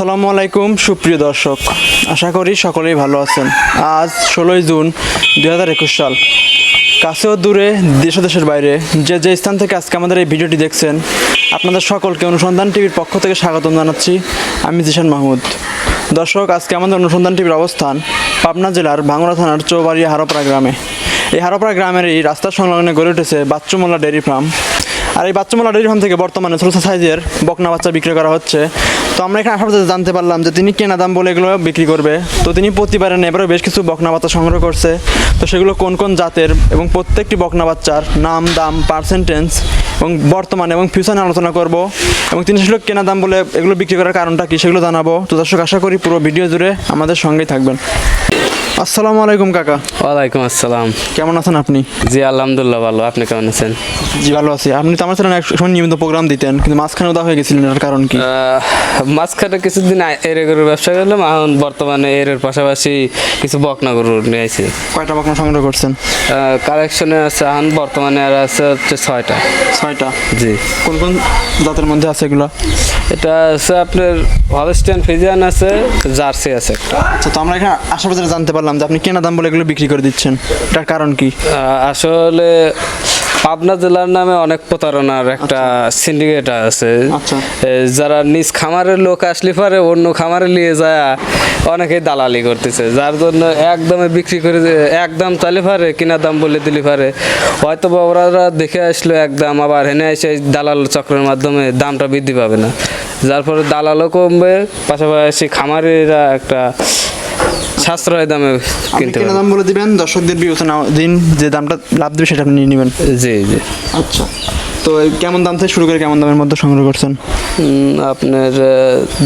আসসালামু আলাইকুম, সুপ্রিয় দর্শক। আশা করি সকলেই ভালো আছেন। আজ ষোলোই জুন দুই হাজার একুশ সাল। কাছেও দূরে, দেশ দেশের বাইরে, যে যে স্থান থেকে আজকে আমাদের এই ভিডিওটি দেখছেন, আপনাদের সকলকে অনুসন্ধান টিভির পক্ষ থেকে স্বাগতম জানাচ্ছি। আমি জিশান মাহমুদ। দর্শক, আজকে আমাদের অনুসন্ধান টিভির অবস্থান পাবনা জেলার ভাঙড়া থানার চৌবাড়িয়া হারোপাড়া গ্রামে। এই হারোপাড়া গ্রামের এই রাস্তার সংলগ্নে গড়ে উঠেছে বাচ্চুমোল্লা ডেয়ারি ফার্ম। আর এই বাচ্চামোলা ডেয়ারি ফার্ম থেকে বর্তমানে ছোটো সাইজের বকনা বাচ্চা বিক্রি করা হচ্ছে। তো আমরা এখানে আসার জানতে পারলাম যে তিনি কেনা দাম বলে এগুলো বিক্রি করবে। তো তিনি প্রতিবারে এবারে বেশ কিছু বকনা বাচ্চা সংগ্রহ করছে। তো সেগুলো কোন কোন জাতের এবং প্রত্যেকটি বকনা বাচ্চার নাম, দাম পার্সেন্টেজ এবং বর্তমানে এবং ফিউচারে আলোচনা করব। এবং তিনি সেগুলো কেনা দাম বলে এগুলো বিক্রি করার কারণটা কি সেগুলো জানাব। তো দর্শক, আশা করি পুরো ভিডিও জুড়ে আমাদের সঙ্গেই থাকবেন। আসসালামু আলাইকুম কাকা। ওয়ালাইকুম আসসালাম। কেমন আছেন আপনি? জি আলহামদুলিল্লাহ ভালো। আপনি কেমন আছেন? জি ভালো আছি। আপনি তো আমার সাথে এক সময় নিয়মিত প্রোগ্রাম দিতেন কিন্তু মাঝখানে উদা হয়ে গেছিলেন এর কারণ কি? মাঝখানে কিছুদিন এরে গরুর ব্যবসা করলাম এখন বর্তমানে এর পাশাপাশি কিছু বকনা গরু নিয়ে আইছি। কয়টা বকনা সংগ্রহ করছেন? কালেকশনে আছে এখন বর্তমানে আর আছে হচ্ছে ছয়টা। ছয়টা? জি। কোন কোন জাতের মধ্যে আছে এগুলো? এটা আছে আপনার হলস্টেন ফিজিয়ান আছে জার্সি আছে। আচ্ছা তো আমরা এখানে আশেপাশে জানতে পারলাম যে আপনি কেনা দাম বলে এগুলো বিক্রি করে দিচ্ছেন। এটার কারণ কি? আসলে পাবনা জেলার নামে অনেক প্রতারণার একটা সিন্ডিকেট আছে। আচ্ছা। যারা নিজ খামারের লোক আসলে পারে অন্য খামারে নিয়ে যায় অনেকেই দালালি করতেছে। যার জন্য একদমে বিক্রি করে একদম চালে পারে কিনা দাম বলে দিলে পারে। হয়তো ওরা দেখে আসলো একদম আবার হেনে এসে দালাল চক্রের মাধ্যমে দামটা বৃদ্ধি পাবে না। যার ফলে দালালও কমবে পাশাপাশি খামারিরা একটা সাশ্রয় দামে কিনতে কেনা পারবে দাম বলে দিবেন দর্শকদের বিবেচনা দিন যে দামটা লাভ দেবে সেটা আপনি নিয়ে নেবেন। জি জি। আচ্ছা। তো কেমন দাম থেকে শুরু করে কেমন দামের মধ্যে সংগ্রহ করছেন? আপনার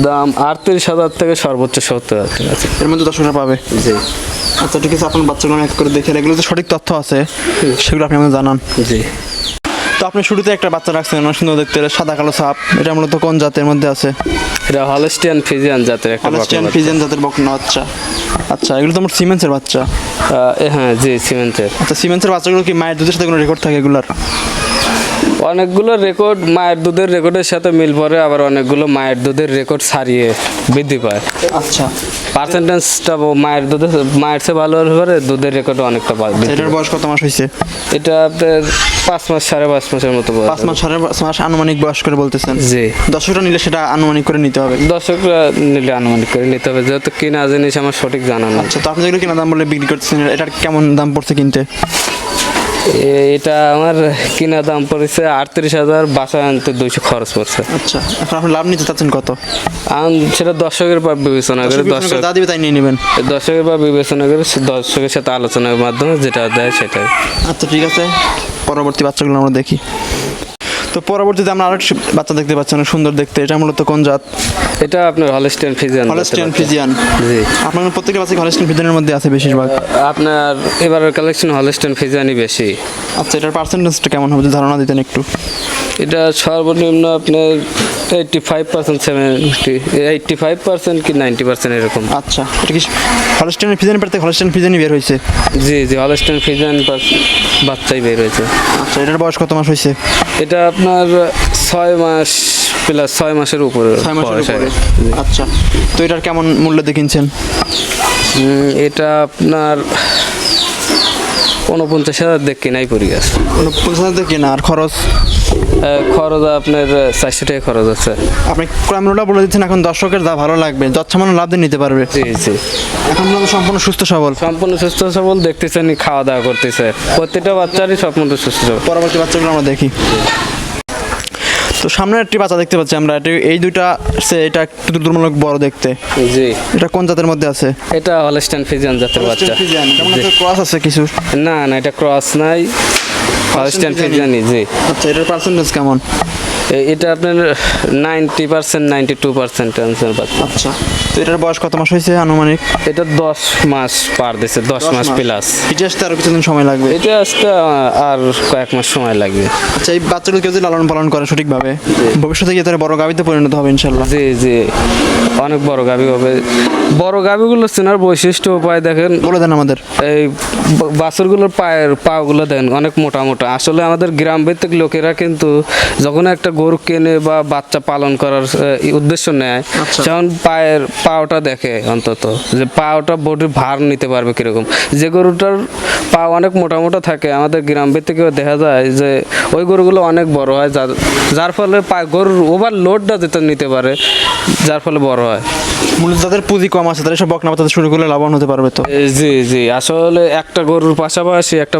দাম আটত্রিশ হাজার থেকে সর্বোচ্চ সত্তর হাজার আছে। এর মধ্যে দর্শকরা পাবে? জি। আচ্ছা ঠিক আছে আপনার বাচ্চাগুলো এক করে দেখে এগুলো যে সঠিক তথ্য আছে সেগুলো আপনি আমাদের জানান। জি। তো আপনি শুরুতে একটা বাচ্চা রাখছেন অনেক সুন্দর দেখতে সাদা কালো সাপ। এটা মূলত কোন জাতের মধ্যে আছে? এটা হলস্টিয়ান ফিজিয়ান জাতের একটা হলস্টিয়ান ফিজিয়ান জাতের বকনা বাচ্চা। আচ্ছা এগুলো তো আমার সিমেন্সের বাচ্চা। হ্যাঁ জি সিমেন্সের। আচ্ছা সিমেন্সের বাচ্চাগুলো কি মায়ের দুধের সাথে কোনো রেকর্ড থাকে এগুলার? অনেকগুলো রেকর্ড মায়ের দুধের রেকর্ডের সাথে মিল পড়ে আবার অনেকগুলো মায়ের দুধের রেকর্ড ছাড়িয়ে বৃদ্ধি পায়। আচ্ছা। পার্সেন্টেজটা মায়ের দুধের মায়ের চেয়ে ভালো হলে পরে দুধের রেকর্ড অনেকটা বা- বৃদ্ধি এটার বয়স কত মাস হয়েছে এটা আপনার পাঁচ মাস সাড়ে পাঁচ মাসের মতো পাঁচ মাস সাড়ে পাঁচ মাস আনুমানিক বয়স করে বলতেছেন। জি। দর্শকরা নিলে সেটা আনুমানিক করে নিতে হবে। দর্শকরা নিলে আনুমানিক করে নিতে হবে। যেহেতু কিনা জিনিস আমার সঠিক জানা নেই। আচ্ছা তো আপনি যেগুলো কিনা দাম বলে বিক্রি করতেছেন এটার কেমন দাম পড়ছে কিনতে? এটা আমার কিনা দাম পড়েছে আটত্রিশ হাজার বাসায় আনতে দুইশো খরচ পড়ছে। আচ্ছা এখন আপনি লাভ নিতে চাচ্ছেন কত? সেটা দর্শকের পর বিবেচনা করে দর্শক দিবে তাই নিয়ে নেবেন। দর্শকের পর বিবেচনা করে দর্শকের সাথে আলোচনার মাধ্যমে যেটা দেয় সেটাই। আচ্ছা ঠিক আছে। পরবর্তী বাচ্চাগুলো আমরা দেখি। তো পরবর্তীতে আমরা আরেকটি বাচ্চা দেখতে পাচ্ছি অনেক সুন্দর দেখতে। এটা মূলত কোন জাত? এটা আপনার হলস্টেন ফিজিয়ান হলস্টিয়ান ফিজিয়ান জি। আপনার প্রত্যেকটা বাচ্চা হলস্টিয়ান ফিজিয়ানের মধ্যে আছে বেশিরভাগ? আপনার এবারের কালেকশন হলস্টেন ফিজিয়ানই বেশি। আচ্ছা এটার পার্সেন্টেজটা কেমন হবে? ধারণা দিতেন একটু। এটা সর্বনিম্ন আপনার eighty five percent seventy eighty five percent কি নাইনটি পার্সেন্ট এরকম। আচ্ছা এটা কি হলস্টিয়ান ফিজিয়ান পেতে হলস্টিয়ান ফিজিয়ানই বের হয়েছে? জি জি হলস্টেন ফিজিয়ান বাচ্চাই বের হয়েছে। আচ্ছা এটার বয়স কত মাস হয়েছে? এটা আপনার ছয় মাস প্লাস ছয় মাসের উপরে ছয় মাসের উপরে। আচ্ছা। তো এটার কেমন মূল্য দিয়ে কিনছেন এটা আপনার উনপঞ্চাশ হাজার দেখ কেনাই পড়ে গেছে। পঞ্চাশ হাজার দিয়ে কেনা আর খরচ? খরচ আপনার চারশো টাকা খরচ আছে। আপনি ক্রয়মূল্যটা বলে দিচ্ছেন এখন দর্শকের যা ভালো লাগবে যৎসামান্য লাভ দিয়ে নিতে পারবে। জি জি। এখন মূলত সম্পূর্ণ সুস্থ সবল। সম্পূর্ণ সুস্থ সবল দেখতেছেন খাওয়া দাওয়া করতেছে। প্রত্যেকটা বাচ্চারই সম্পূর্ণ সুস্থ সবল। পরবর্তী বাচ্চাগুলো আমরা দেখি। তো সামনে একটি বাচ্চা দেখতে পাচ্ছি আমরা। এটি এই দুইটা সে এটা একটু তুলনামূলক বড় দেখতে। জি। এটা কোন জাতের মধ্যে আছে? এটা হলস্টাইন ফিজিয়ান জাতের বাচ্চা। ক্রস আছে কিছু? না না এটা ক্রস নাই। হলস্টাইন ফিজিয়ানই জি। আচ্ছা এটার পার্সেন্টেজ কেমন? এটা আপনার ninety percent ninety two percent tension বাচ্চা আচ্ছা। তো এটার বয়স কত মাস হয়েছে আনুমানিক? এটা দশ মাস পার দিছে দশ মাস প্লাস পিঠে আসতে আরও কিছুদিন সময় লাগবে। এটা আসতে আর কয়েক মাস সময় লাগবে। আচ্ছা এই বাচ্চাগুলো কেউ যদি লালন পালন করে সঠিকভাবে ভবিষ্যতে গিয়ে তারা বড় গাবিতে পরিণত হবে ইনশাল্লাহ জি জি। অনেক বড় গাভি হবে। বড় গাভিগুলো চেনার বৈশিষ্ট্য উপায় দেখেন। বলে দেন আমাদের। এই বাছুরগুলোর পায়ের পাগুলো দেন অনেক মোটা মোটা। আসলে আমাদের গ্রাম ভিত্তিক লোকেরা কিন্তু যখন একটা গরু কেনে বা বাচ্চা পালন করার উদ্দেশ্য নেয় আচ্ছা। যেমন পায়ের পাওটা দেখে অন্তত যে পাওটা বডির ভার নিতে পারবে কীরকম যে গরুটার পা অনেক মোটা মোটা থাকে আমাদের গ্রাম থেকেও দেখা যায় যে ওই গরুগুলো অনেক বড় হয় যার যার ফলে পা- গরুর ওভার লোডটা যেটা নিতে পারে যার ফলে বড় হয়। মূলত যাদের পুঁজি কম আছে তারা সব বকনা বাচ্চা শুরু করলে লাভবান হতে পারবে তো? জি জি আসলে একটা গরুর পাশাপাশি একটা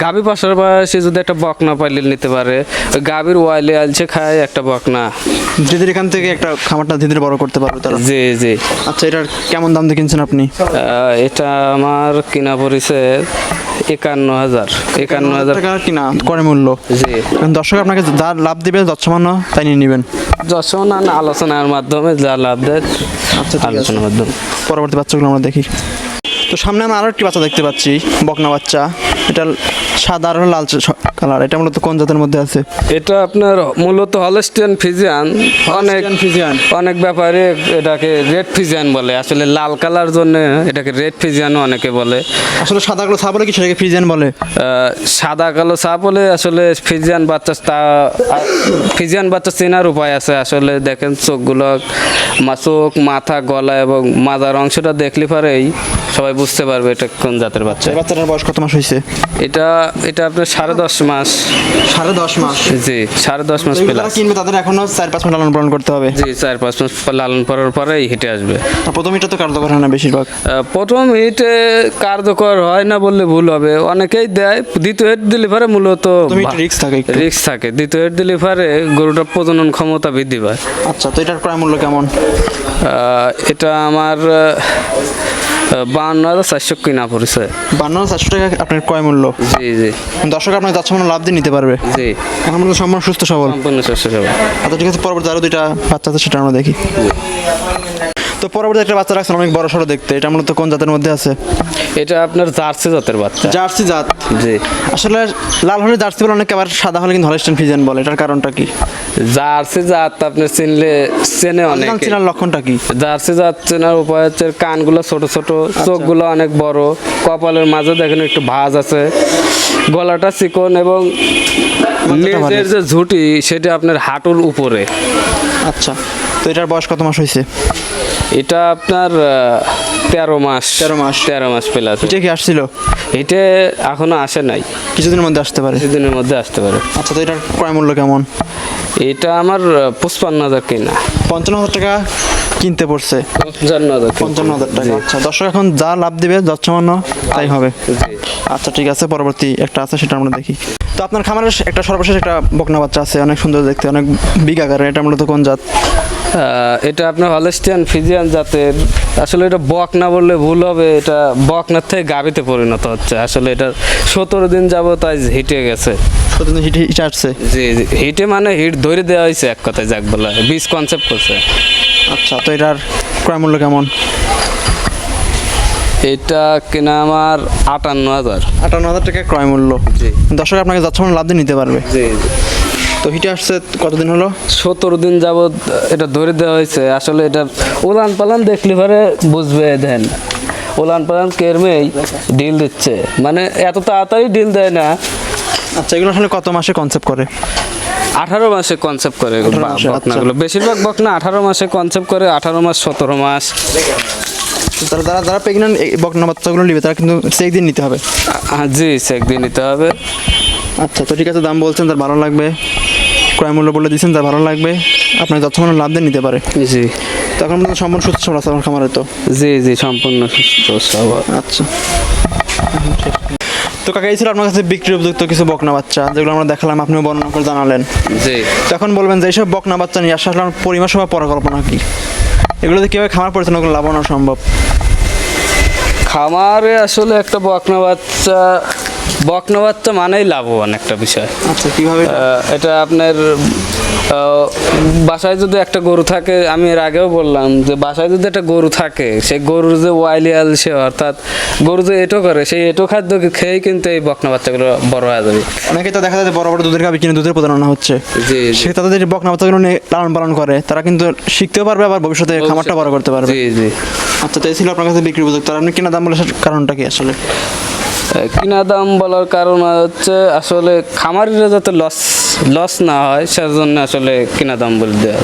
গাভী পাশাপাশি যদি একটা বকনা পাইলে নিতে পারে ওই গাভীর ওয়াইলে আলছে খায় একটা বকনা। যদি এখান থেকে একটা খামারটা ধীরে ধীরে বড় করতে পারবে তারা? জি জি। আচ্ছা এটার কেমন দাম দিয়ে কিনছেন আপনি? আহ, এটা আমার কিনা পড়েছে একান্ন হাজার। একান্ন হাজার টাকা কিনা? করে মূল্য। জি। দর্শক আপনাকে যা লাভ দিবে যৎসামান্য তাই নিয়ে নেবেন। আলোচনার মাধ্যমে যা লাভ দেয় আচ্ছা, আলোচনার মাধ্যমে। পরবর্তী বাচ্চাগুলো আমরা দেখি। তো সামনে আমরা আরও একটি বাচ্চা দেখতে পাচ্ছি বকনা বাচ্চা। এটা সাদা আর লাল কালার এটা মূলত কোন জাতের মধ্যে আছে? এটা আপনার মূলত হলস্টিয়ান ফিজিয়ান অনেক ফিজিয়ান অনেক ব্যাপারে এটাকে রেড ফিজিয়ান বলে। আসলে লাল কালার জন্য এটাকে রেড ফিজিয়ানও অনেকে বলে। আসলে সাদা কালো ছা বলে কি সেটাকে ফিজিয়ান বলে? সাদা কালো চা বলে আসলে ফিজিয়ান বাচ্চা তা ফিজিয়ান বাচ্চা চেনার উপায় আছে। আসলে দেখেন চোখগুলো মা- চোখ মাথা গলা এবং মাজার অংশটা দেখলে পরেই সবাই বুঝতে পারবে এটা কোন জাতের বাচ্চা। বাচ্চাটার বয়স কত মাস হয়েছে? এটা এটা আপনার সাড়ে দশ মাস। সাড়ে দশ মাস? জি সাড়ে দশ মাস প্লাস কিনবে তাদের এখনও চার পাঁচ মাস লালন পালন করতে হবে। জি চার পাঁচ মাস লালন করার পরেই হেঁটে আসবে। প্রথম এটা তো কার্যকর হয় না বেশিরভাগ? প্রথম হিটে কার্যকর হয় না বললে ভুল হবে। অনেকেই দেয় দ্বিতীয় হিট দিলে পরে মূলত রিস্ক থাকে রিক্স থাকে। দ্বিতীয় হিট দিলে পরে গরুটার প্রজনন ক্ষমতা বৃদ্ধি পায়। আচ্ছা তো এটার ক্রয় মূল্য কেমন? আহ, এটা আমার বান্ন হাজার চারশো কিনা পড়েছে। বান্ন চারশো টাকা আপনার ক্রয় মূল্য? জি জি। দর্শক আপনার যৎসামান্য লাভ দিয়ে নিতে পারবে। জি। এখন মূলত সম্পূর্ণ সুস্থ সবল। সম্পূর্ণ শস্য সেবা আচ্ছা ঠিক আছে পরবর্তী আরও দুইটা বাচ্চা আছে সেটা আমরা দেখি। তো পরবর্তী একটা বাচ্চা রাখছেন অনেক বড় সড়ো দেখতে। এটা মূলত কোন জাতের মধ্যে আছে? এটা আপনার জার্সি জাতের বাচ্চা। জার্সি জাত। জি। আসলে লাল হলে জার্সি বলে অনেকে আবার সাদা হলে কিন্তু হলস্টেন ফিজেন বলে। এটার কারণটা কি? জার্সি জাত আপনি চিনলে চেনে অনেক। চেনার লক্ষণটা কি? জার্সি জাত চেনার উপায় হচ্ছে কানগুলো ছোট ছোট চোখগুলো অনেক বড় কপালের মাঝে দেখেন একটু ভাঁজ আছে গলাটা চিকন এবং নিজের যে ঝুঁটি সেটা আপনার হাঁটুর উপরে। আচ্ছা তো এটার বয়স কত মাস হয়েছে? এটা আপনার তেরো মাস। 13 মাস। তেরো মাস প্লাস এটা কি আসছিল? এটা এখনও আসে নাই। কিছুদিনের মধ্যে আসতে পারে। কিছুদিনের মধ্যে আসতে পারে। আচ্ছা তো এটার ক্রয় মূল্য কেমন? এটা আমার পঁচপান্ন হাজার কিনা। পঞ্চান্ন হাজার টাকা কিনতে পড়ছে। পঞ্চান্ন হাজার। পঞ্চান্ন হাজার টাকা। আচ্ছা দর্শক এখন যা লাভ দিবে যৎসামান্য তাই হবে। আচ্ছা ঠিক আছে পরবর্তী একটা আছে সেটা আমরা দেখি। তো আপনার খামারের একটা সর্বশেষ একটা বকনা বাচ্চা আছে অনেক সুন্দর দেখতে অনেক বিগ আকারের। এটা মূলত কোন জাত? এটা আপনার হলেস্টিয়ান ফিজিয়ান জাতের। আসলে এটা বক না বললে ভুল হবে এটা বক না থেকে গাবিতে পরিণত হচ্ছে। আসলে এটা সতেরো দিন যাব তাই হিটে গেছে। হিট হিট আসছে? জি জি। হিটে মানে হিট ধরে দেওয়া হয়েছে এক কথায় যাক বলা। বীজ কনসেপ্ট করছে। আচ্ছা তো এটার ক্রয় মূল্য কেমন? এটা কিনা আমার আটান্ন হাজার। আটান্ন হাজার টাকা ক্রয় মূল্য। জি। দর্শক আপনাকে যৎসামান্য লাভ দিয়ে নিতে পারবে। জি জি। তো হিটে আসছে কতদিন হলো? সতেরো দিন যাবৎ এটা ধরে দেওয়া হয়েছে। আসলে এটা উলান পালান দেখলে পরে বুঝবে দেন। উলান পালান কেরমেই ডিল দিচ্ছে। মানে এত তাড়াতাড়ি ডিল দেয় না। আচ্ছা এগুলো আসলে কত মাসে কনসেপ্ট করে? আঠারো মাসে কনসেপ্ট করে 18 বা- মাসে, বকনাগুলো বেশিরভাগ বকনা আঠারো মাসে কনসেপ্ট করে আঠারো মাস সতেরো মাস। তো তারা যারা যারা প্রেগনেন্ট এই বকনা বাচ্চাগুলো নিবে তারা কিন্তু চেক দিন নিতে হবে। আ- জি চেক দিয়ে নিতে হবে। আচ্ছা তো ঠিক আছে দাম বলছেন তার ভালো লাগবে। ক্রয় মূল্য বলে দিচ্ছেন তার ভালো লাগবে। আপনার যৎসামান্য লাভ দিয়ে নিতে পারে। জি তখন মধ্যে সম্পূর্ণ সুস্থ সবল আছে আমার খামারে তো। জি জি সম্পূর্ণ সুস্থ সবল আচ্ছা। তো কাকা এই ছিল আপনার কাছে বিক্রি উপযুক্ত কিছু বকনা বাচ্চা যেগুলো আমরা দেখালাম আপনিও বর্ণনা করে জানালেন। জি। তখন বলবেন যে এইসব বকনা বাচ্চা নিয়ে আসলে পরিমাণ সভা পরিকল্পনা কি? এগুলোতে কীভাবে খামার পরিচালনা করে লাভ সম্ভব? খামারে আসলে একটা বকনা বাচ্চা বকনা তো মানেই লাভবান একটা বিষয়। আচ্ছা কীভাবে এটা আপনার বাসায় যদি একটা গরু থাকে আমি এর আগেও বললাম যে বাসায় যদি একটা গরু থাকে সেই গরুর যে ওয়াইলি আলসে অর্থাৎ গরু যে এটো করে সেই এটো খাদ্য খেয়েই কিন্তু এই বকনা বাচ্চাগুলো বড় হয়ে যাবে। অনেকে তো দেখা যায় বড় বড় দুধের গাভি কিনে দুধের প্রতারণা হচ্ছে। জি সে তাদের যে বকনা বাচ্চাগুলো নিয়ে লালন পালন করে তারা কিন্তু শিখতেও পারবে আবার ভবিষ্যতে খামারটা বড় করতে পারবে। জি জি। আচ্ছা তো এই ছিল আপনার কাছে বিক্রি উপযুক্ত। আপনি কিনা দাম বলে কারণটা কি আসলে? কিনা দাম বলার কারণ হচ্ছে আসলে খামারিরা যাতে লস লস না হয় সেজন্য আসলে কিনা দাম বলে দেওয়া।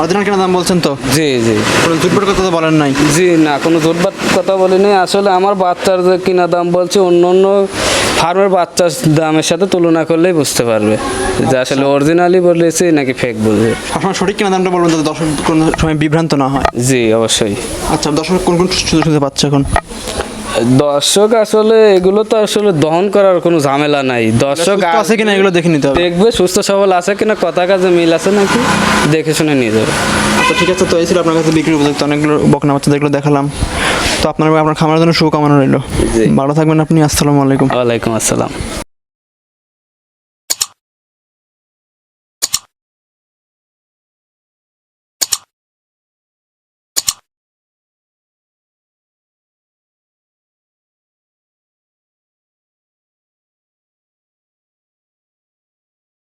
অরিজিনাল কেনা দাম বলছেন তো? জি জি। কোনো জুটপাট কথা বলেন নাই? জি না কোনো জোটবাট কথা বলিনি। আসলে আমার বাচ্চার যে কিনা দাম বলছে অন্য অন্য ফার্মের বাচ্চার দামের সাথে তুলনা করলেই বুঝতে পারবে যে আসলে অরিজিনালি বলেছে নাকি ফেক বলবে সবসময় সঠিক কিনা দামটা বলবেন যাতে দর্শক কোনো সময় বিভ্রান্ত না হয়। জি অবশ্যই। আচ্ছা দর্শক কোন কোন সুযোগ সুবিধা পাচ্ছে এখন? দর্শক আসলে এগুলো তো আসলে দহন করার কোনো ঝামেলা নাই। দর্শক আছে কিনা এগুলো দেখে নিতে হবে। দেখবে সুস্থ সবল আছে কিনা কথা কাজে মিল আছে নাকি দেখে শুনে নিয়ে যাবে। তো ঠিক আছে তো এই ছিল আপনার কাছে বিক্রির উপযুক্ত অনেকগুলো বকনা বাচ্চা যেগুলো দেখালাম। তো আপনার আপনার খামারের জন্য শুভকামনা রইল। ভালো থাকবেন আপনি আসসালামু আলাইকুম। ওয়ালাইকুম আসসালাম।